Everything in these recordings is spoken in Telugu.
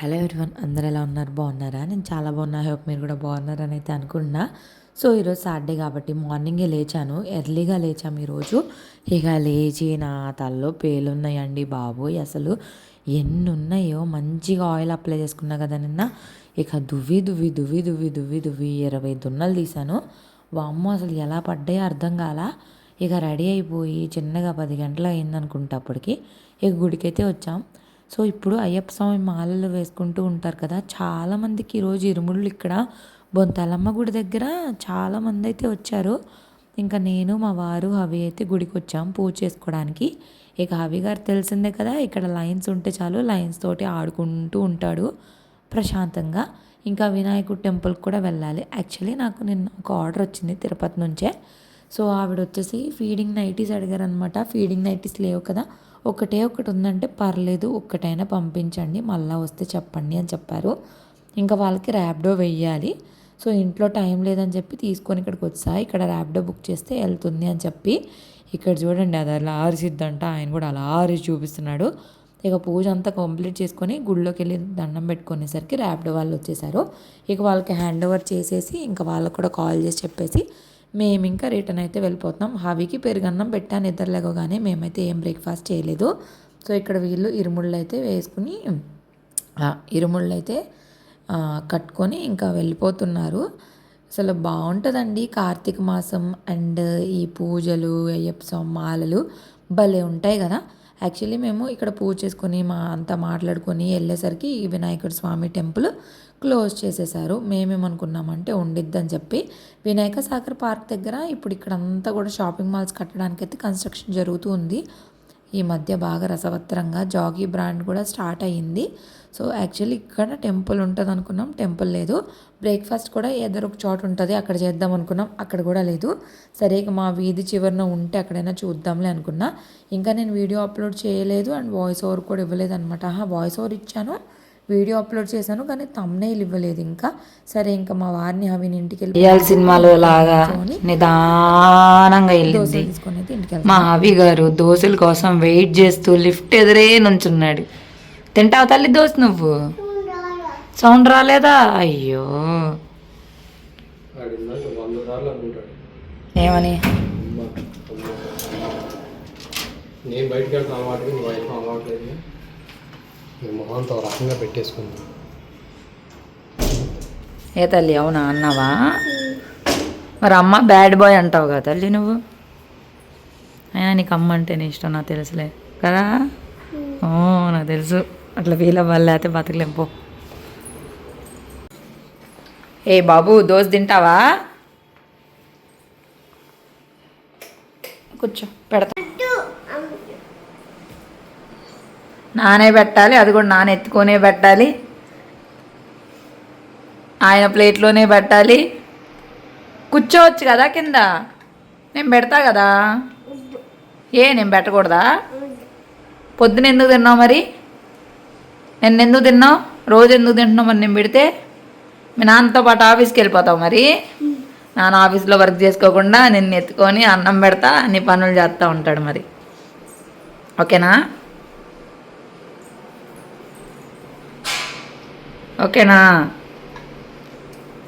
హలో ఎవ్రీవన్ అందరు ఎలా ఉన్నారు? బాగున్నారా? నేను చాలా బాగున్నా. హోప్ మీరు కూడా బాగున్నారని అయితే అనుకున్నా సో ఈరోజు సాటర్డే కాబట్టి మార్నింగే లేచాను. ఎర్లీగా లేచాము ఈరోజు. ఇక లేచి నా తలలో పేలున్నాయండి బాబోయ్ అసలు ఎన్ని ఉన్నాయో మంచిగా ఆయిల్ అప్లై చేసుకున్నా కదా నిన్న. ఇక దువ్వి దువ్వి దువ్వి దువ్వి దువ్వి దువ్వి ఇరవై దున్నలు తీశాను. వామ్మో అసలు ఎలా పడ్డాయో అర్థం కాలా? ఇక రెడీ అయిపోయి చిన్నగా పది గంటలు అయిందనుకుంటా అప్పటికి ఇక గుడికైతే వచ్చాం. సో ఇప్పుడు అయ్యప్ప స్వామి మాలలు వేసుకుంటూ ఉంటారు కదా చాలామందికి ఈరోజు ఇరుముళ్ళు ఇక్కడ. బొంతలమ్మ గుడి దగ్గర చాలామంది అయితే వచ్చారు. ఇంకా నేను మా వారు హవి అయితే గుడికి వచ్చాం పూజ చేసుకోవడానికి. ఇక హవి గారు తెలిసిందే కదా ఇక్కడ లైన్స్ ఉంటే చాలు లైన్స్ తోటి ఆడుకుంటూ ఉంటాడు ప్రశాంతంగా. ఇంకా వినాయకుడు టెంపుల్కి కూడా వెళ్ళాలి. యాక్చువల్లీ నాకు నిన్న ఒక ఆర్డర్ వచ్చింది తిరుపతి నుంచే. సో ఆవిడ వచ్చేసి ఫీడింగ్ నైటీస్ అడిగారు అనమాట ఫీడింగ్ నైటీస్ లేవు కదా ఒకటే ఒకటి ఉందంటే పర్లేదు ఒక్కటైనా పంపించండి మళ్ళీ వస్తే చెప్పండి అని చెప్పారు. ఇంకా వాళ్ళకి ర్యాప్డో వెయ్యాలి. సో ఇంట్లో టైం లేదని చెప్పి తీసుకొని ఇక్కడికి వచ్చా ఇక్కడ ర్యాప్డో బుక్ చేస్తే వెళ్తుంది అని చెప్పి ఇక్కడ చూడండి అది అలా ఆరిసిద్దంట ఆయన కూడా అలా ఆరిసి చూపిస్తున్నాడు. ఇక పూజ అంతా కంప్లీట్ చేసుకొని గుళ్ళోకి వెళ్ళి దండం పెట్టుకునేసరికి ర్యాప్డో వాళ్ళు వచ్చేసారు. ఇక వాళ్ళకి హ్యాండ్ ఓవర్ చేసేసి ఇంకా వాళ్ళకు కూడా కాల్ చేసి చెప్పేసి మేము ఇంకా రిటర్న్ అయితే వెళ్ళిపోతున్నాం. హవికి పెరుగన్నం పెట్టాను నిద్ర మేమైతే ఏం బ్రేక్ఫాస్ట్ చేయలేదు. సో ఇక్కడ వీళ్ళు ఇరుముళ్ళు అయితే వేసుకుని ఇరుముళ్ళు అయితే కట్టుకొని ఇంకా వెళ్ళిపోతున్నారు. అసలు బాగుంటుందండి కార్తీక మాసం అండ్ ఈ పూజలు అయ్యప్ప స్వామి మాలలు భలే ఉంటాయి కదా. యాక్చువల్లీ మేము ఇక్కడ పూజ చేసుకొని మా అంతా మాట్లాడుకొని వెళ్ళేసరికి ఈ స్వామి టెంపుల్ క్లోజ్ చేసేసారు. మేమేమనుకున్నామంటే ఉండిద్దని చెప్పి వినాయక సాగర్ పార్క్ దగ్గర ఇప్పుడు ఇక్కడ అంతా కూడా షాపింగ్ మాల్స్ కట్టడానికి అయితే కన్స్ట్రక్షన్ జరుగుతూ ఉంది. ఈ మధ్య బాగా రసవత్తరంగా జాగీ బ్రాండ్ కూడా స్టార్ట్ అయ్యింది. సో యాక్చువల్లీ ఇక్కడ టెంపుల్ ఉంటుంది అనుకున్నాం. టెంపుల్ లేదు. బ్రేక్ఫాస్ట్ కూడా ఏదో ఒక చోట ఉంటుంది. అక్కడ చేద్దాం అనుకున్నాం. అక్కడ కూడా లేదు. సరే ఇక మా వీధి చివరిన ఉంటే అక్కడైనా చూద్దాంలే అనుకున్నా. ఇంకా నేను వీడియో అప్లోడ్ చేయలేదు. అండ్ వాయిస్ ఓవర్ కూడా ఇవ్వలేదు అనమాట వాయిస్ ఓవర్ ఇచ్చాను. వీడియో అప్లోడ్ చేశాను కానీ తమ్నైల్ ఇవ్వలేదు ఇంకా. సరే ఇంకా మా వారిని అవిని ఇంటికి వెళ్ళి సినిమాలో లాగా నిదానంగా వెళ్ళింది. మా అవి గారు దోశల కోసం వెయిట్ చేస్తూ లిఫ్ట్ ఎదురే నుంచున్నాడు. తింటావు తల్లి దోశ నువ్వు? సౌండ్ రాలేదా? అయ్యో. ఏమని? నేను బయటికి వెళ్తాను అలవాటు నీ వైఫ్ అలవాటు మీ మొహంతో రకంగా పెట్టేసుకుంది. ఏ తల్లి అవునా? అన్నావా? మరి అమ్మ బ్యాడ్ బాయ్ అంటావు కదా తల్లి నువ్వు? అయినా నీకు అమ్మ అంటే నీ ఇష్టం నాకు తెలుసులే. కదా? ఓ నాకు తెలుసు. అట్లా ఫీల్ అవ్వాలి లేకపోతే బతకలేం పో. ఏ బాబు దోశ తింటావా? కూర్చో పెడతా నానే పెట్టాలి అది కూడా నాన్న ఎత్తుకొనే పెట్టాలి. ఆయన ప్లేట్లోనే పెట్టాలి. కూర్చోవచ్చు కదా కింద? నేను పెడతా కదా? ఏ నేను పెట్టకూడదా? పొద్దున ఎందుకు తిన్నావు మరి? నేను ఎందుకు తిన్నావు? రోజు ఎందుకు తింటున్నావు మరి నేను పెడితే? మీ నాన్నతో పాటు ఆఫీస్కి వెళ్ళిపోతావు మరి? నాన్న ఆఫీస్లో వర్క్ చేసుకోకుండా నిన్ను ఎత్తుకొని అన్నం పెడతా అన్ని పనులు చేస్తూ ఉంటాడు మరి. ఓకేనా? ఓకేనా?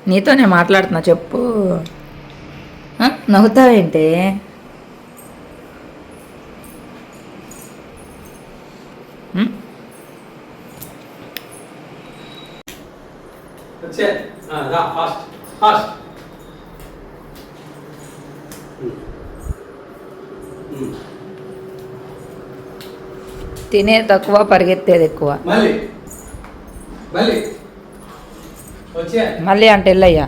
నీతోనే మాట్లాడుతున్నా చెప్పు? నవ్వుతావేంటి? తినే తక్కువ పరిగెత్తేది ఎక్కువ. మళ్ళీ. మళ్ళీ. మళ్ళీ అంటే వెళ్ళయ్యా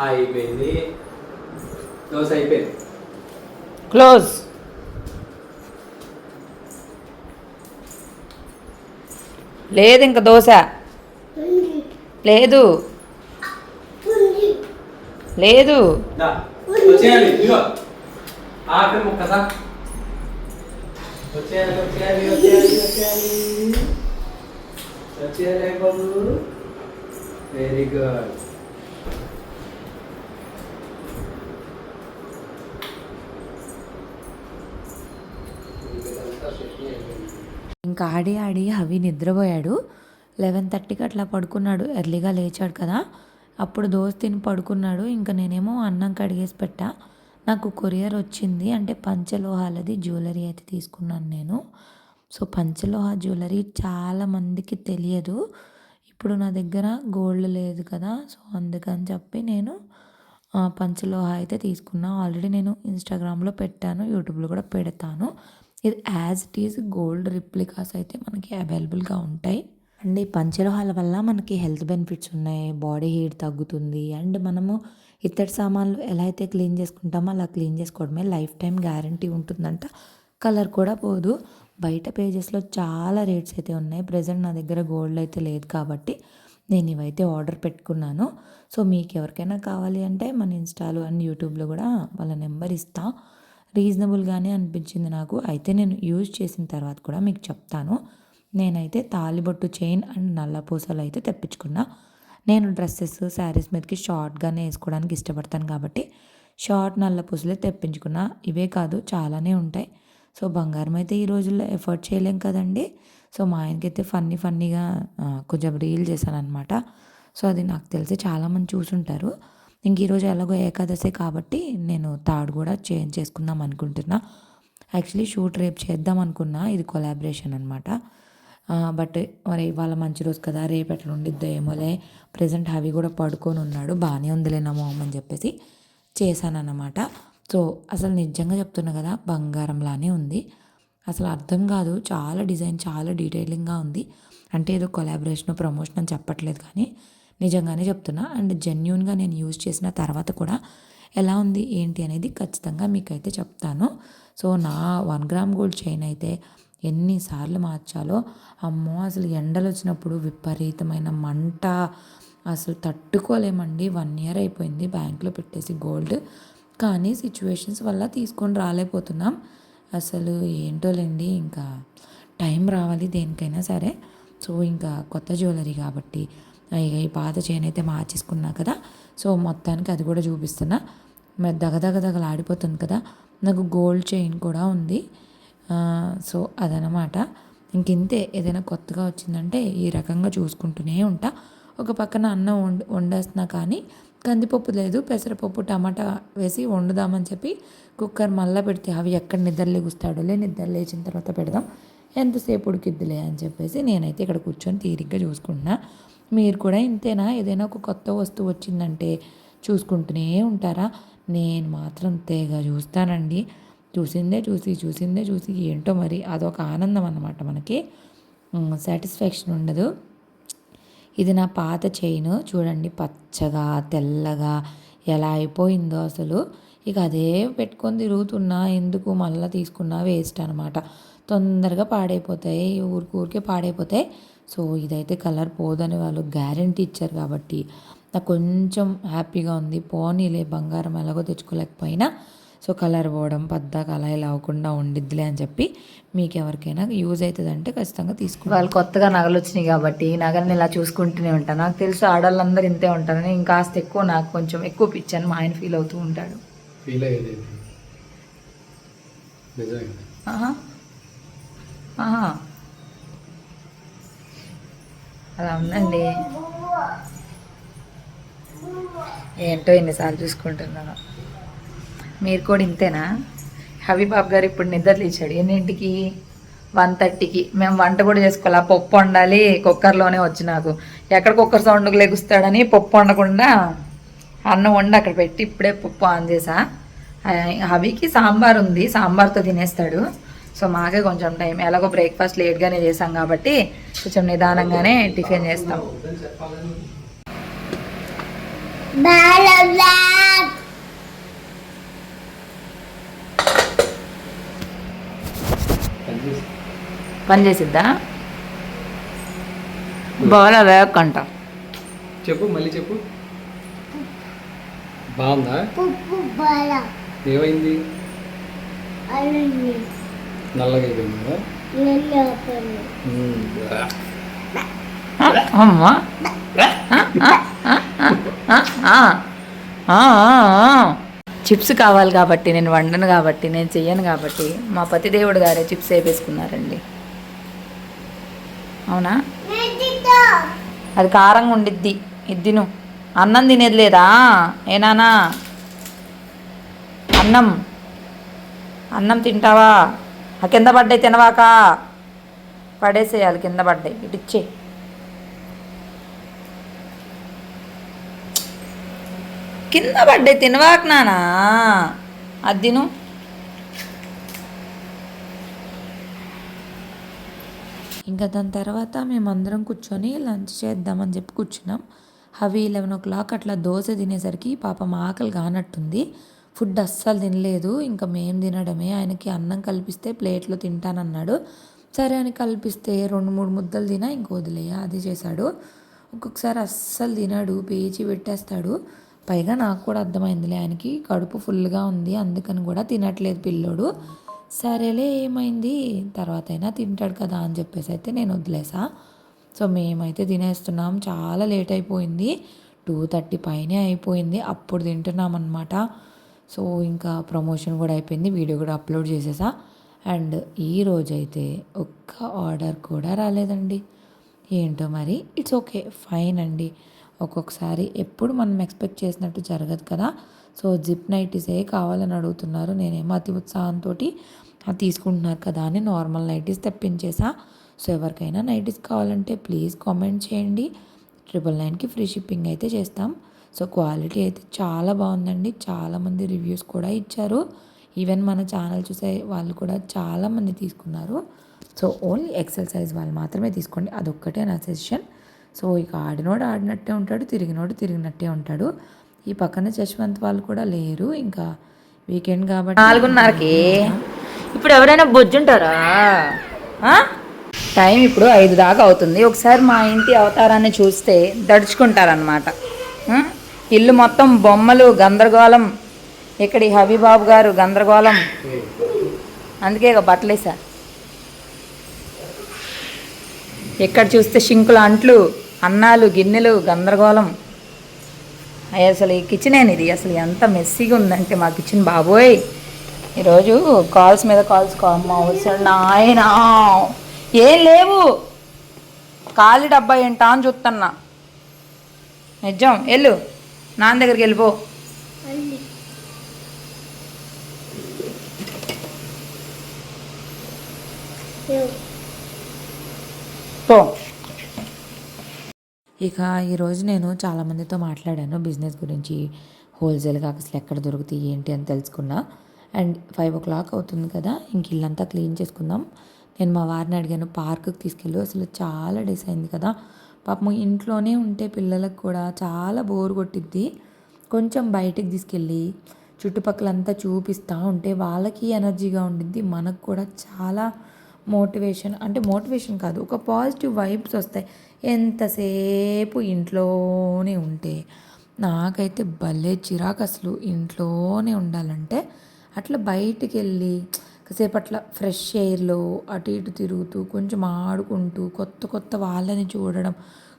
అయిపోయింది. దోశ అయిపోయింది. క్లోజ్ లేదు ఇంక దోశ. లేదు. లేదు. ఆఖరి వచ్చేయాలి వచ్చేయాలి వచ్చేయాలి వచ్చేయాలి. వచ్చేయాలి బాబు. వెరీ గుడ్ ఇంకా ఆడి ఆడి హవి నిద్రపోయాడు. లెవెన్ థర్టీకి అట్లా పడుకున్నాడు. ఎర్లీగా లేచాడు కదా. అప్పుడు దోస్తిని పడుకున్నాడు. ఇంకా నేనేమో అన్నం కడిగేసి పెట్టా. నాకు కొరియర్ వచ్చింది. అంటే పంచలోహాలది జ్యువెలరీ అయితే తీసుకున్నాను నేను. సో పంచలోహ జ్యువెలరీ చాలా మందికి తెలియదు. ఇప్పుడు నా దగ్గర గోల్డ్ లేదు కదా. సో అందుకని చెప్పి నేను పంచలోహ అయితే తీసుకున్నా. ఆల్రెడీ నేను ఇన్స్టాగ్రామ్లో పెట్టాను. యూట్యూబ్లో కూడా పెడతాను. ఇది as it is gold replicas అయితే మనకి అవైలబుల్గా ఉంటాయి. అండ్ ఈ పంచలోహాల వల్ల మనకి హెల్త్ బెనిఫిట్స్ ఉన్నాయి బాడీ హీట్ తగ్గుతుంది అండ్ మనము ఇత్తడి సామాన్లు ఎలా అయితే క్లీన్ చేసుకుంటామో అలా క్లీన్ చేసుకోవడమే లైఫ్ టైం గ్యారంటీ ఉంటుందంట. కలర్ కూడా పోదు. బయట పేజెస్లో చాలా రేట్స్ అయితే ఉన్నాయి. ప్రజెంట్ నా దగ్గర గోల్డ్ అయితే లేదు కాబట్టి నేను ఇవైతే ఆర్డర్ పెట్టుకున్నాను. సో మీకు ఎవరికైనా కావాలి అంటే మన ఇన్స్టాలో అండ్ యూట్యూబ్లో కూడా వాళ్ళ నెంబర్ ఇస్తా. రీజనబుల్గానే అనిపించింది నాకు. అయితే నేను యూజ్ చేసిన తర్వాత కూడా మీకు చెప్తాను. నేనైతే తాలిబొట్టు చైన్ అండ్ నల్ల పూసలు అయితే తెప్పించుకున్నా. నేను డ్రెస్సెస్ శారీస్ మీదకి షార్ట్గానే వేసుకోవడానికి ఇష్టపడతాను కాబట్టి షార్ట్ నల్ల పూసలే తెప్పించుకున్నా. ఇవే కాదు చాలానే ఉంటాయి. సో బంగారం అయితే ఈ రోజుల్లో ఎఫర్ట్ చేయలేం కదండి. సో మా ఆయనకైతే ఫన్నీ ఫన్నీగా కొంచెం రీల్ చేశాను అనమాట సో అది నాకు తెలిసి చాలామంది చూసుంటారు. ఇంక ఈరోజు ఎలాగో ఏకాదశి కాబట్టి నేను తాడు కూడా చేంజ్ చేసుకుందాం అనుకుంటున్నా. యాక్చువల్లీ షూట్ రేపు చేద్దాం అనుకున్నా. ఇది కొలాబరేషన్ అనమాట బట్ మరి ఇవాళ మంచి రోజు కదా రేపు ఎట్లా ఉండిద్దో ఏమోలే. ప్రజెంట్ హవి కూడా పడుకొని ఉన్నాడు. బాగానే ఉందిలే నా మొహం అని చెప్పేసి చేశానన్నమాట. సో అసలు నిజంగా చెప్తున్నా కదా బంగారంలానే ఉంది. అసలు అర్థం కాదు చాలా డిజైన్ చాలా డీటెయిలింగ్గా ఉంది. అంటే ఏదో కొలాబరేషన్ ప్రమోషన్ అని చెప్పట్లేదు కానీ నిజంగానే చెప్తున్నా. అండ్ జెన్యున్గా నేను యూజ్ చేసిన తర్వాత కూడా ఎలా ఉంది ఏంటి అనేది ఖచ్చితంగా మీకైతే చెప్తాను. సో నా వన్ గ్రామ్ గోల్డ్ చైన్ అయితే ఎన్నిసార్లు మార్చాలో అమ్మో అసలు ఎండలు వచ్చినప్పుడు విపరీతమైన మంట. అసలు తట్టుకోలేమండి. వన్ ఇయర్ అయిపోయింది బ్యాంక్లో పెట్టేసి గోల్డ్. కానీ సిచ్యువేషన్స్ వల్ల తీసుకొని రాలేకపోతున్నాం. అసలు ఏంటోలేండి ఇంకా టైం రావాలి దేనికైనా సరే. సో ఇంకా కొత్త జ్యువెలరీ కాబట్టి ఇక ఈ పాత చైన్ అయితే మార్చేసుకున్నా కదా. సో మొత్తానికి అది కూడా చూపిస్తున్నా. మరి దగదగదగలాడిపోతుంది కదా. నాకు గోల్డ్ చైన్ కూడా ఉంది. సో అదనమాట ఇంక ఇంతే ఏదైనా కొత్తగా వచ్చిందంటే ఈ రకంగా చూసుకుంటూనే ఉంటా. ఒక పక్కన అన్నం వండు వండేస్తున్నా కానీ కందిపప్పు లేదు పెసరపప్పు టమాటా వేసి వండుదామని చెప్పి కుక్కర్ మళ్ళీ పెడితే అవి ఎక్కడ నిద్ర లేగుస్తాడోలే నిద్ర లేచిన తర్వాత పెడదాం. ఎంతసేపు ఉడికిద్దిలే అని చెప్పేసి నేనైతే ఇక్కడ కూర్చొని తీరిగ్గా చూసుకుంటున్నా. మీరు కూడా ఇంతేనా? ఏదైనా ఒక కొత్త వస్తువు వచ్చిందంటే చూసుకుంటూనే ఉంటారా? నేను మాత్రం తేగా చూస్తానండి. చూసిందే చూసి చూసిందే చూసి ఏంటో మరి అదొక ఆనందం అన్నమాట మనకి. సాటిస్ఫాక్షన్ ఉండదు. ఇది నా పాత చైన్ చూడండి పచ్చగా తెల్లగా ఎలా అయిపోయిందో అసలు. ఇక అదే పెట్టుకొని తిరుగుతున్నా ఎందుకు మళ్ళీ తీసుకున్నా వేస్ట్ అనమాట తొందరగా పాడైపోతాయి ఊరికి ఊరికే పాడైపోతాయి. సో ఇదైతే కలర్ పోదని వాళ్ళు గ్యారంటీ ఇచ్చారు కాబట్టి. నాకు కొంచెం హ్యాపీగా ఉంది. పోనీలే బంగారం ఎలాగో తెచ్చుకోలేకపోయినా. సో కలర్ పోవడం పద్దాక అలా ఇలా అవ్వకుండా ఉండిద్దిలే అని చెప్పి మీకు ఎవరికైనా యూజ్ అవుతుందంటే ఖచ్చితంగా తీసుకుంటాను వాళ్ళు కొత్తగా నగలు వచ్చినాయి కాబట్టి నగల్ని ఇలా చూసుకుంటూనే ఉంటాను నాకు తెలుసు ఆడవాళ్ళందరూ ఇంతే ఉంటారు నేను ఇంకాస్త ఎక్కువ నాకు కొంచెం ఎక్కువ పిచ్చాను మా ఆయన ఫీల్ అవుతూ ఉంటాడు. ఫీల్ అయ్యేది అలా ఉందండి. ఏంటో ఎన్నిసార్లు చూసుకుంటున్నాను. మీరు కూడా ఇంతేనా? హబీబాబు గారు ఇప్పుడు నిద్ర లేచాడు. ఎన్నింటికి? వన్ థర్టీకి. మేము వంట కూడా చేసుకోవాలి? ఆ పప్పు వండాలి. కుక్కర్లోనే వచ్చి నాకు. ఎక్కడ కుక్కర్ సౌండ్కి లెగుస్తాడని పప్పు వండకుండా అన్నం వండి అక్కడ పెట్టి ఇప్పుడే పప్పు ఆన్ చేసా. హబీకి సాంబార్ ఉంది. సాంబార్తో తినేస్తాడు. సో మాకే కొంచెం టైం. ఎలాగో బ్రేక్ఫాస్ట్ లేట్గానే చేసాం కాబట్టి కొంచెం నిదానంగానే టిఫిన్ చేస్తాం. పని చేసిద్దా బాగా వేయకంట చెప్పు మళ్ళీ చెప్పు. బాగుందా? ఏమైంది? నల్లగా అయిపోయిందా? మ్మ్. అమ్మా. చిప్స్ కావాలి కాబట్టి నేను వండను కాబట్టి నేను చెయ్యను కాబట్టి మా పతిదేవుడు గారే చిప్స్ వేపేసుకున్నారండి. అవునా? అది కారంగా ఉండిద్ది. ఇద్దిను అన్నం తినేది లేదా? ఏనానా అన్నం. అన్నం తింటావా? ఆ కింద పడ్డాయి తినవాక. పడేసేయాలి కింద పడ్డాయి. ఇటు ఇచ్చే. కింద పడ్డాయి తినవాక నానా అద్దిను ఇంకా దాని తర్వాత మేమందరం కూర్చొని లంచ్ చేద్దామని చెప్పి కూర్చున్నాం. అవి లెవెన్ ఓ క్లాక్ అట్లా దోశ తినేసరికి పాపం ఆకలి కానట్టుంది. ఫుడ్ అస్సలు తినలేదు. ఇంకా మేము తినడమే. ఆయనకి అన్నం కల్పిస్తే ప్లేట్లో తింటానన్నాడు. సరే అని కల్పిస్తే రెండు మూడు ముద్దలు తినా ఇంక వదిలేయ? అది చేశాడు. ఒక్కొక్కసారి అస్సలు తినడు. పేచి పెట్టేస్తాడు. పైగా నాకు కూడా అర్థమైందిలే ఆయనకి కడుపు ఫుల్గా ఉంది. అందుకని కూడా తినట్లేదు పిల్లోడు. సరేలే ఏమైంది? తర్వాత అయినా తింటాడు కదా అని చెప్పేసి అయితే నేను వదిలేసా. సో మేమైతే తినేస్తున్నాం. చాలా లేట్ అయిపోయింది. టూ థర్టీ పైనే అయిపోయింది. అప్పుడు తింటున్నాం అనమాట సో ఇంకా ప్రమోషన్ కూడా అయిపోయింది. వీడియో కూడా అప్లోడ్ చేసేసా. అండ్ ఈ రోజైతే ఒక్క ఆర్డర్ కూడా రాలేదండి. ఏంటో మరి? It's okay. ఫైన్ అండి. ఒక్కొక్కసారి ఎప్పుడు మనం ఎక్స్పెక్ట్ చేసినట్టు జరగదు కదా. సో జిప్ నైటీసే కావాలని అడుగుతున్నారు. నేనేమో అతి ఉత్సాహంతో తీసుకుంటున్నారు కదా అని నార్మల్ నైటీస్ తెప్పించేసా. సో ఎవరికైనా నైటీస్ కావాలంటే ప్లీజ్ కామెంట్ చేయండి. ట్రిపుల్ నైన్కి ఫ్రీ షిప్పింగ్ అయితే చేస్తాం. సో క్వాలిటీ అయితే చాలా బాగుందండి. చాలామంది రివ్యూస్ కూడా ఇచ్చారు. ఈవెన్ మన ఛానల్ చూసే వాళ్ళు కూడా చాలామంది తీసుకున్నారు. సో ఓన్లీ ఎక్సెల్ సైజ్ వాళ్ళు మాత్రమే తీసుకోండి. అదొక్కటే నా సజెషన్. సో ఇక ఆడినోడు ఆడినట్టే ఉంటాడు తిరిగినోడు తిరిగినట్టే ఉంటాడు. ఈ పక్కన జశ్వంత్ వాళ్ళు కూడా లేరు. ఇంకా వీకెండ్ కాబట్టి నాలుగున్నరకి. ఇప్పుడు ఎవరైనా బొజ్జుంటారా టైం ఇప్పుడు ఐదు దాకా అవుతుంది. ఒకసారి మా ఇంటి అవతారాన్ని చూస్తే దడుచుకుంటారనమాట ఇల్లు మొత్తం బొమ్మలు గందరగోళం. ఇక్కడి హబీబాబు గారు గందరగోళం. అందుకే ఇక బట్టలేసా? ఇక్కడ చూస్తే షింకుల అంట్లు అన్నాలు గిన్నెలు గందరగోళం. అయ్య అసలు ఈ కిచెన్ ఇది అసలు ఎంత మెస్సీగా ఉందంటే మా కిచెన్ బాబోయ్. ఈరోజు కాల్స్ మీద కాల్స్ అమ్మ నాయనా. ఏం లేవు. ఖాళీ డబ్బా ఏంటా అని చూస్తున్నా నిజం. వెళ్ళు. నాన్న దగ్గరికి వెళ్ళిపో. పో. ఇక ఈరోజు నేను చాలామందితో మాట్లాడాను. బిజినెస్ గురించి హోల్సేల్గా అసలు ఎక్కడ దొరుకుతాయి ఏంటి అని తెలుసుకున్నా. అండ్ ఫైవ్ ఓ క్లాక్ అవుతుంది కదా ఇంక ఇల్లంతా క్లీన్ చేసుకుందాం. నేను మా వారిని అడిగాను పార్కుకి తీసుకెళ్ళు అసలు చాలా డేస్ అయింది కదా. పాపం ఇంట్లోనే ఉంటే పిల్లలకు కూడా చాలా బోర్ కొట్టిద్ది. కొంచెం బయటికి తీసుకెళ్ళి చుట్టుపక్కలంతా చూపిస్తూ ఉంటే వాళ్ళకి ఎనర్జీగా ఉండిద్ది మనకు కూడా చాలా మోటివేషన్ అంటే మోటివేషన్ కాదు ఒక పాజిటివ్ వైబ్స్ వస్తాయి. ఎంతసేపు ఇంట్లోనే ఉంటే నాకైతే భలే చిరాకు అసలు ఇంట్లోనే ఉండాలంటే అట్లా బయటికి వెళ్ళి కాసేపు అట్లా ఫ్రెష్ ఎయిర్లో అటు ఇటు తిరుగుతూ కొంచెం ఆడుకుంటూ కొత్త కొత్త వాళ్ళని చూడడం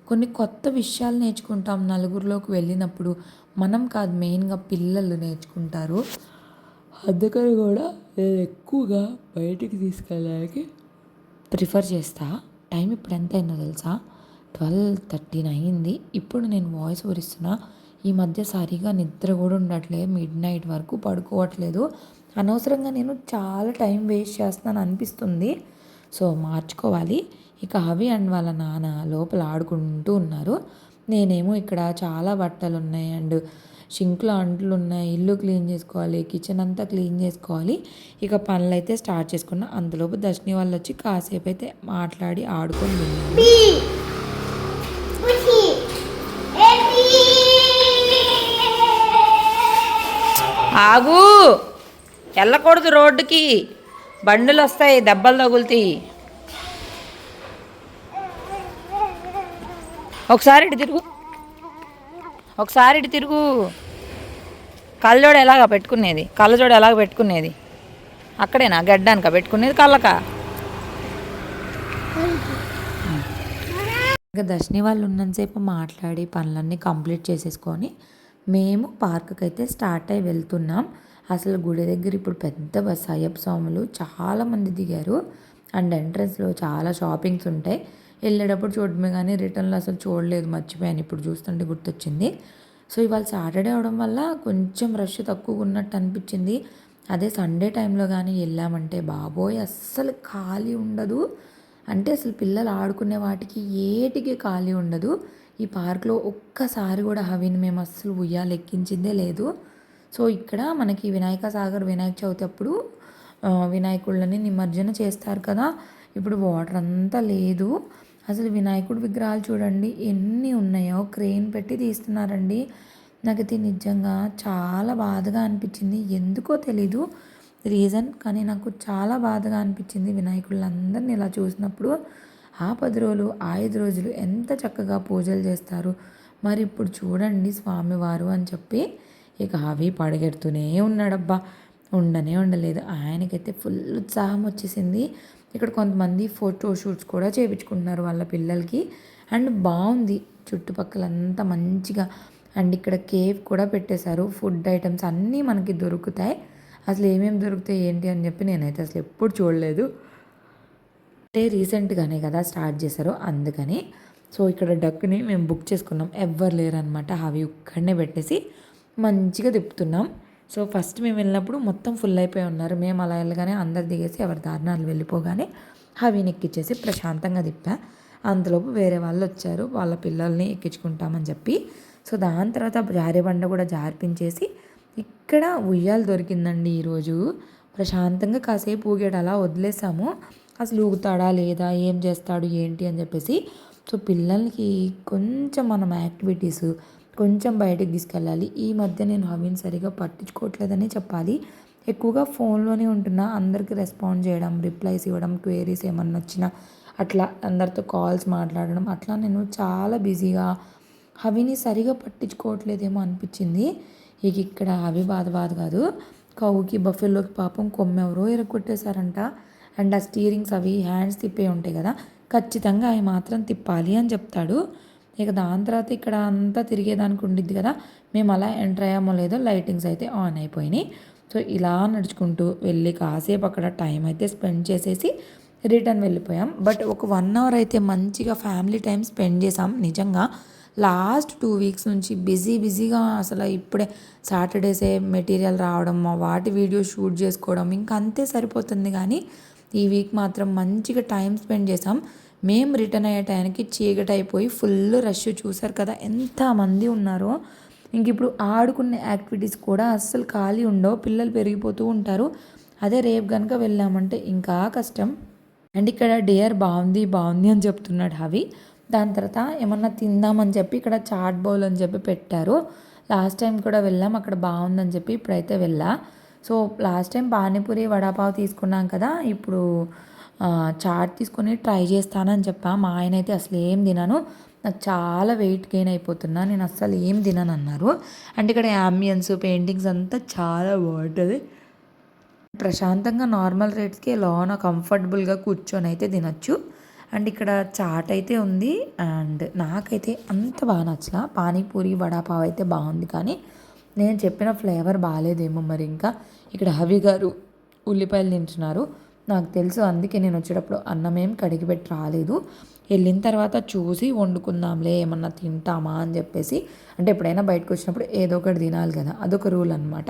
కొన్ని కొత్త విషయాలు నేర్చుకుంటాం నలుగురిలోకి వెళ్ళినప్పుడు మనం కాదు మెయిన్గా పిల్లలు నేర్చుకుంటారు. అందుకని కూడా నేను ఎక్కువగా బయటికి తీసుకెళ్ళడానికి ప్రిఫర్ చేస్తా. టైం ఇప్పుడు ఎంత అయిందో తెలుసా? ట్వెల్వ్ థర్టీన్ అయింది. ఇప్పుడు నేను వాయిస్ ఓవర్ ఇస్తున్నా. ఈ మధ్య సరిగా నిద్ర కూడా ఉండట్లేదు మిడ్ నైట్ వరకు పడుకోవట్లేదు. అనవసరంగా నేను చాలా టైం వేస్ట్ చేస్తున్నాను అనిపిస్తుంది. సో మార్చుకోవాలి. ఇక అవి అండ్ వాళ్ళ నాన్న లోపల ఆడుకుంటూ ఉన్నారు. నేనేమో ఇక్కడ చాలా బట్టలు ఉన్నాయి అండ్ షింక్లో అంట్లు ఉన్నాయి. ఇల్లు క్లీన్ చేసుకోవాలి కిచెన్ అంతా క్లీన్ చేసుకోవాలి. ఇక పనులు అయితే స్టార్ట్ చేసుకున్నా. అంతలోపు దర్శిని వాళ్ళు వచ్చి కాసేపు అయితే మాట్లాడి ఆడుకొని ఆగు. వెళ్ళకూడదు రోడ్డుకి. బండులు వస్తాయి దెబ్బలు తగులుతాయి. ఒకసారి ఇటు తిరుగు. ఒకసారి ఇటు తిరుగు. కళ్ళజోడు ఎలాగా పెట్టుకునేది? కళ్ళజోడు ఎలాగ పెట్టుకునేది? అక్కడేనా? గడ్డానిక పెట్టుకునేది కళ్ళకా? ఇంకా దర్శిని వాళ్ళు ఉన్నంతసేపు మాట్లాడి పనులన్నీ కంప్లీట్ చేసేసుకొని మేము పార్క్కి అయితే స్టార్ట్ అయి వెళ్తున్నాం. అసలు గుడి దగ్గర ఇప్పుడు పెద్ద బస్ అయ్యప్ప స్వాములు చాలామంది దిగారు. అండ్ ఎంట్రన్స్లో చాలా షాపింగ్స్ ఉంటాయి. వెళ్ళేటప్పుడు చూడడమే కానీ రిటర్న్లో అసలు చూడలేదు మర్చిపోయాను. ఇప్పుడు చూస్తుంటే గుర్తొచ్చింది. సో ఇవాళ సాటర్డే అవడం వల్ల కొంచెం రష్ తక్కువ ఉన్నట్టు అనిపించింది. అదే సండే టైంలో కానీ వెళ్ళామంటే బాబోయ్! అస్సలు ఖాళీ ఉండదు. అంటే అసలు పిల్లలు ఆడుకునే వాటికి ఏటికి ఖాళీ ఉండదు. ఈ పార్క్లో ఒక్కసారి కూడా హవిని మేము అస్సలు ఉయ్యాలు ఎక్కించిందే లేదు. సో ఇక్కడ మనకి వినాయక సాగర్ వినాయక చవితి అప్పుడు వినాయకుళ్ళని నిమజ్జన చేస్తారు కదా. ఇప్పుడు వాటర్ అంతా లేదు. అసలు వినాయకుడి విగ్రహాలు చూడండి ఎన్ని ఉన్నాయో క్రెయిన్ పెట్టి తీస్తున్నారండి. నాకు అయితే నిజంగా చాలా బాధగా అనిపించింది. ఎందుకో తెలీదు రీజన్ కానీ నాకు చాలా బాధగా అనిపించింది వినాయకుళ్ళందరినీ ఇలా చూసినప్పుడు. ఆ పది రోజులు ఆ ఐదు రోజులు ఎంత చక్కగా పూజలు చేస్తారు? మరి ఇప్పుడు చూడండి స్వామివారు అని చెప్పి ఇక అవి పడగెడుతూనే ఉన్నాడబ్బా. ఉండనే ఉండలేదు. ఆయనకైతే ఫుల్ ఉత్సాహం వచ్చేసింది. ఇక్కడ కొంతమంది ఫోటో షూట్స్ కూడా చేయించుకుంటున్నారు వాళ్ళ పిల్లలకి. అండ్ బాగుంది. చుట్టుపక్కలంతా మంచిగా. అండ్ ఇక్కడ కేవ్ కూడా పెట్టేశారు. ఫుడ్ ఐటమ్స్ అన్నీ మనకి దొరుకుతాయి. అసలు ఏమేమి దొరుకుతాయి ఏంటి అని చెప్పి నేనైతే అసలు ఎప్పుడు చూడలేదు. అంటే రీసెంట్గానే కదా స్టార్ట్ చేశారు అందుకని. సో ఇక్కడ డక్ని మేము బుక్ చేసుకున్నాం. ఎవ్వరు లేరనమాట అవి ఒక్కడనే పెట్టేసి మంచిగా తిప్పుతున్నాం. సో ఫస్ట్ మేము వెళ్ళినప్పుడు మొత్తం ఫుల్ అయిపోయి ఉన్నారు. మేము అలా వెళ్ళగానే అందరు దిగేసి ఎవరి దారుణాలు వెళ్ళిపోగానే హవిని ఎక్కించేసి ప్రశాంతంగా తిప్పా. అంతలోపు వేరే వాళ్ళు వచ్చారు. వాళ్ళ పిల్లల్ని ఎక్కించుకుంటామని చెప్పి. సో దాని తర్వాత జారిబండ కూడా జారిపించేసి ఇక్కడ ఉయ్యాలు దొరికిందండి ఈరోజు. ప్రశాంతంగా కాసేపు ఊగేడు. అలా వదిలేసాము. అసలు ఊగుతాడా లేదా? ఏం చేస్తాడు? ఏంటి? అని చెప్పేసి. సో పిల్లలకి కొంచెం మనం యాక్టివిటీస్ కొంచెం బయటకు తీసుకెళ్ళాలి. ఈ మధ్య నేను హవిని సరిగా పట్టించుకోవట్లేదని చెప్పాలి. ఎక్కువగా ఫోన్లోనే ఉంటున్నా. అందరికీ రెస్పాండ్ చేయడం రిప్లైస్ ఇవ్వడం క్వేరీస్ ఏమన్నా వచ్చినా అట్లా అందరితో కాల్స్ మాట్లాడడం అట్లా నేను చాలా బిజీగా హవిని సరిగా పట్టించుకోవట్లేదేమో అనిపించింది. ఇక ఇక్కడ హవి బాధ బాధ కాదు. కౌకి బఫెల్లోకి పాపం కొమ్మెవరో ఎరగొట్టేశారంట. అండ్ ఆ స్టీరింగ్స్ అవి హ్యాండ్స్ తిప్పే ఉంటాయి కదా ఖచ్చితంగా అవి మాత్రం తిప్పాలి అని చెప్తాడు. ఇక దాని తర్వాత ఇక్కడ అంతా తిరిగేదానికి ఉండిద్ది కదా మేము అలా ఎంటర్ అయ్యామో లేదో లైటింగ్స్ అయితే ఆన్ అయిపోయినాయి. సో ఇలా నడుచుకుంటూ వెళ్ళి కాసేపు అక్కడ టైం అయితే స్పెండ్ చేసేసి రిటర్న్ వెళ్ళిపోయాం. బట్ ఒక వన్ అవర్ అయితే మంచిగా ఫ్యామిలీ టైం స్పెండ్ చేసాం నిజంగా లాస్ట్ టూ వీక్స్ నుంచి బిజీ బిజీగా అసలు ఇప్పుడే సాటర్డేసే మెటీరియల్ రావడం వాటి వీడియో షూట్ చేసుకోవడం ఇంకా అంతే సరిపోతుంది కానీ ఈ వీక్ మాత్రం మంచిగా టైం స్పెండ్ చేసాం మేము రిటర్న్ అయ్యే టైంకి చీకటి అయిపోయి ఫుల్ రష్ చూసారు కదా ఎంతమంది ఉన్నారో. ఇంక ఇప్పుడు ఆడుకునే యాక్టివిటీస్ కూడా అస్సలు ఖాళీ ఉండవు పిల్లలు పెరిగిపోతూ ఉంటారు. అదే రేపు కనుక వెళ్ళామంటే ఇంకా కష్టం. అండ్ ఇక్కడ డియర్ బాగుంది బాగుంది అని చెప్తున్నాడు హవి. దాని తర్వాత ఏమన్నా తిందామని చెప్పి ఇక్కడ చాట్ బౌల్ అని చెప్పి పెట్టారు. లాస్ట్ టైం కూడా వెళ్ళాం అక్కడ బాగుందని చెప్పి ఇప్పుడైతే వెళ్ళా. So last time pani puri vada pav తీసుకున్నాం కదా ఇప్పుడు చాట్ తీసుకొని ట్రై చేస్తానని చెప్పా. మా ఆయన అయితే అసలు ఏం తినను. నాకు చాలా వెయిట్ గెయిన్ అయిపోతున్నా. నేను అస్సలు ఏం తినను అన్నారు. అంటే ఇక్కడ యాంబియన్స్ పెయింటింగ్స్ అంతా చాలా బాగుంటుంది. ప్రశాంతంగా నార్మల్ రేట్స్కి లోన కంఫర్టబుల్గా కూర్చొని అయితే తినచ్చు. అండ్ ఇక్కడ చాట్ అయితే ఉంది. అండ్ నాకైతే అంత బాగా నచ్చల. పానీపూరి వడాపావ్ అయితే బాగుంది కానీ నేను చెప్పిన ఫ్లేవర్ బాగాలేదేమో మరి ఇంకా. ఇక్కడ హవి గారు ఉల్లిపాయలు తింటున్నారు. నాకు తెలుసు అందుకే నేను వచ్చేటప్పుడు అన్నమేం కడిగి పెట్టి రాలేదు. వెళ్ళిన తర్వాత చూసి వండుకుందాంలే ఏమన్నా తింటామా అని చెప్పేసి. అంటే ఎప్పుడైనా బయటకు వచ్చినప్పుడు ఏదో ఒకటి తినాలి కదా అదొక రూల్ అనమాట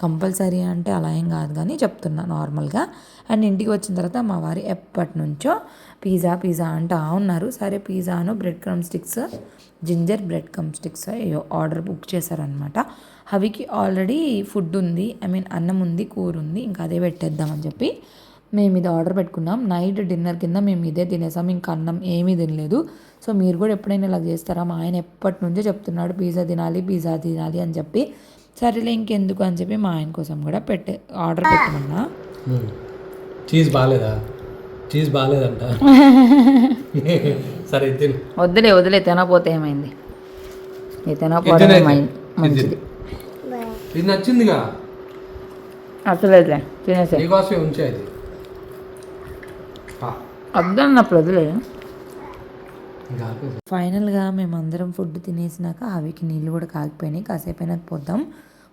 కంపల్సరీ అంటే అలా ఏం కాదు కానీ చెప్తున్నా నార్మల్గా. అండ్ ఇంటికి వచ్చిన తర్వాత మా వారు ఎప్పటి నుంచో పిజ్జా పిజ్జా అంటా ఉన్నారు. సరే పిజ్జాను bread crumb sticks ginger bread crumb sticks order book చేశారనమాట అవికి ఆల్రెడీ ఫుడ్ ఉంది ఐ మీన్ అన్నం ఉంది కూర ఉంది ఇంకా అదే పెట్టేద్దామని చెప్పి మేము ఇది ఆర్డర్ పెట్టుకున్నాం. నైట్ డిన్నర్ కింద మేము ఇదే తినేసాం. ఇంకా అన్నం ఏమీ తినలేదు. సో మీరు కూడా ఎప్పుడైనా ఇలా చేస్తారా? మా ఆయన ఎప్పటి నుంచో చెప్తున్నాడు పిజ్జా తినాలి పిజ్జా తినాలి అని చెప్పి. సరేలే ఇంకెందుకు అని చెప్పి మా ఆయన కోసం కూడా పెట్టే ఆర్డర్ పెట్టమన్నా. చీజ్ బాగాలేదా చీజ్ బాగాలేదంట సరే వద్దులే వదిలే తినపోతే ఏమైంది? తినకపోవడం ఇది మంచిది. ఇది నచ్చిందిగా? అసలు వదిలే తినేసే. నీకోసమే ఉంచే అది ఆ, వద్దన్నప్పుడు వదిలే ఇంకా ఆపేసి. ఫైనల్గా మేమందరం ఫుడ్ తినేసినాక అవికి నీళ్ళు కూడా కాగిపోయినాయి. కాసేపు పోద్దాం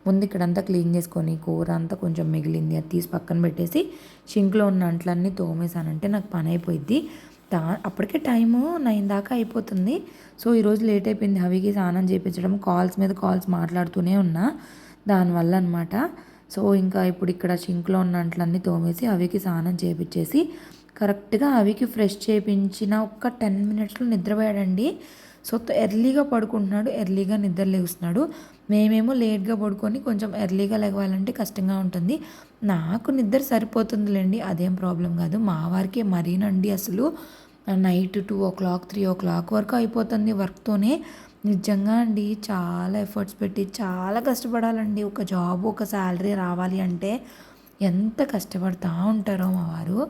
ముందు ఇక్కడంతా క్లీన్ చేసుకొని కూర అంతా కొంచెం మిగిలింది. అది తీసి పక్కన పెట్టేసి షింక్లో ఉన్న అంట్లన్నీ తోమేసానంటే నాకు పని అయిపోయింది దా అప్పటికే టైము నైన్ దాకా అయిపోతుంది. సో ఈరోజు లేట్ అయిపోయింది. హవికి స్నానం చేయించడం కాల్స్ మీద కాల్స్ మాట్లాడుతూనే ఉన్నా. దానివల్ల అనమాట సో ఇంకా ఇప్పుడు ఇక్కడ షింక్లో ఉన్న అంట్లన్నీ తోమేసి అవికి స్నానం చేపించేసి కరెక్ట్గా అవికి ఫ్రెష్ చేయించిన ఒక్క టెన్ మినిట్స్లో నిద్రపోయాడండి. సో ఎర్లీగా పడుకుంటున్నాడు ఎర్లీగా నిద్ర లేస్తున్నాడు. మేమేమో లేట్గా పడుకొని కొంచెం ఎర్లీగా లెగవాలంటే కష్టంగా ఉంటుంది. నాకు నిద్ర సరిపోతుందిలేండి అదేం ప్రాబ్లం కాదు. మా వారికి మరీనండి అసలు. Night two o'clock three o'clock వరకు అయిపోతుంది వర్క్తోనే. నిజంగా అండి చాలా ఎఫర్ట్స్ పెట్టి చాలా కష్టపడాలండి. ఒక జాబ్ ఒక శాలరీ రావాలి అంటే ఎంత కష్టపడుతూ ఉంటారో మా వారు.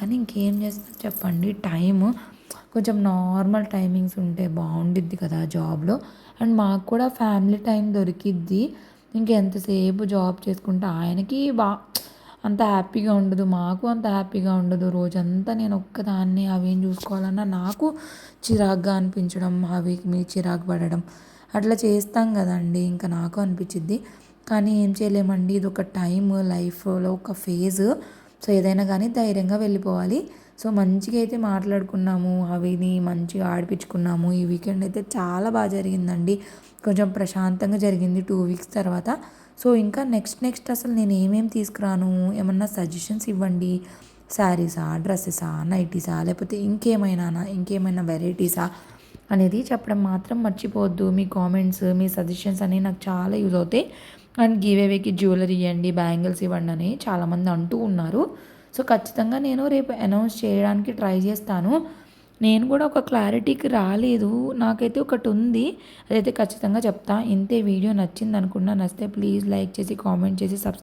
కానీ ఇంకేం చేస్తారు చెప్పండి టైము. కొంచెం నార్మల్ టైమింగ్స్ ఉంటే బాగుండిద్ది కదా జాబ్లో. అండ్ మాకు కూడా ఫ్యామిలీ టైం దొరికిద్ది. ఇంకెంతసేపు జాబ్ చేసుకుంటే ఆయనకి బా అంత హ్యాపీగా ఉండదు మాకు అంత హ్యాపీగా ఉండదు. రోజంతా నేను ఒక్కదాన్ని అవేం చూసుకోవాలన్నా నాకు చిరాగ్గా అనిపించడం అవి మీ చిరాకు పడడం. అట్లా చేస్తాం కదండి ఇంకా నాకు అనిపించింది కానీ ఏం చేయలేమండి ఇది ఒక టైం లైఫ్లో ఒక ఫేజ్. సో ఏదైనా కానీ ధైర్యంగా వెళ్ళిపోవాలి. సో మంచిగా అయితే మాట్లాడుకున్నాము అవిని మంచిగా ఆడిపించుకున్నాము. ఈ వీకెండ్ అయితే చాలా బాగా జరిగిందండి. కొంచెం ప్రశాంతంగా జరిగింది టూ వీక్స్ తర్వాత. సో ఇంకా నెక్స్ట్ నెక్స్ట్ అసలు నేను ఏమేమి తీసుకురాను? ఏమన్నా సజెషన్స్ ఇవ్వండి? శారీసా డ్రెస్సెసా నైటీసా లేకపోతే ఇంకేమైనా ఇంకేమైనా వెరైటీసా? అనేది చెప్పడం మాత్రం మర్చిపోవద్దు. మీ కామెంట్స్ మీ సజెషన్స్ అనేవి నాకు చాలా యూజ్ అవుతాయి. అండ్ గివేవేకి జ్యువెలరీ ఇవ్వండి బ్యాంగిల్స్ ఇవ్వండి అని చాలామంది అంటూ ఉన్నారు. సో ఖచ్చితంగా నేను రేపు అనౌన్స్ చేయడానికి ట్రై చేస్తాను. నేను కూడా ఒక క్లారిటీకి రాలేదు. నాకైతే ఒకటి ఉంది. అదైతే ఖచ్చితంగా చెప్తా. ఇంతే వీడియో నచ్చింది అనుకున్నా నచ్చితే ప్లీజ్ లైక్ చేసి కామెంట్ చేసి సబ్స్క్రైబ్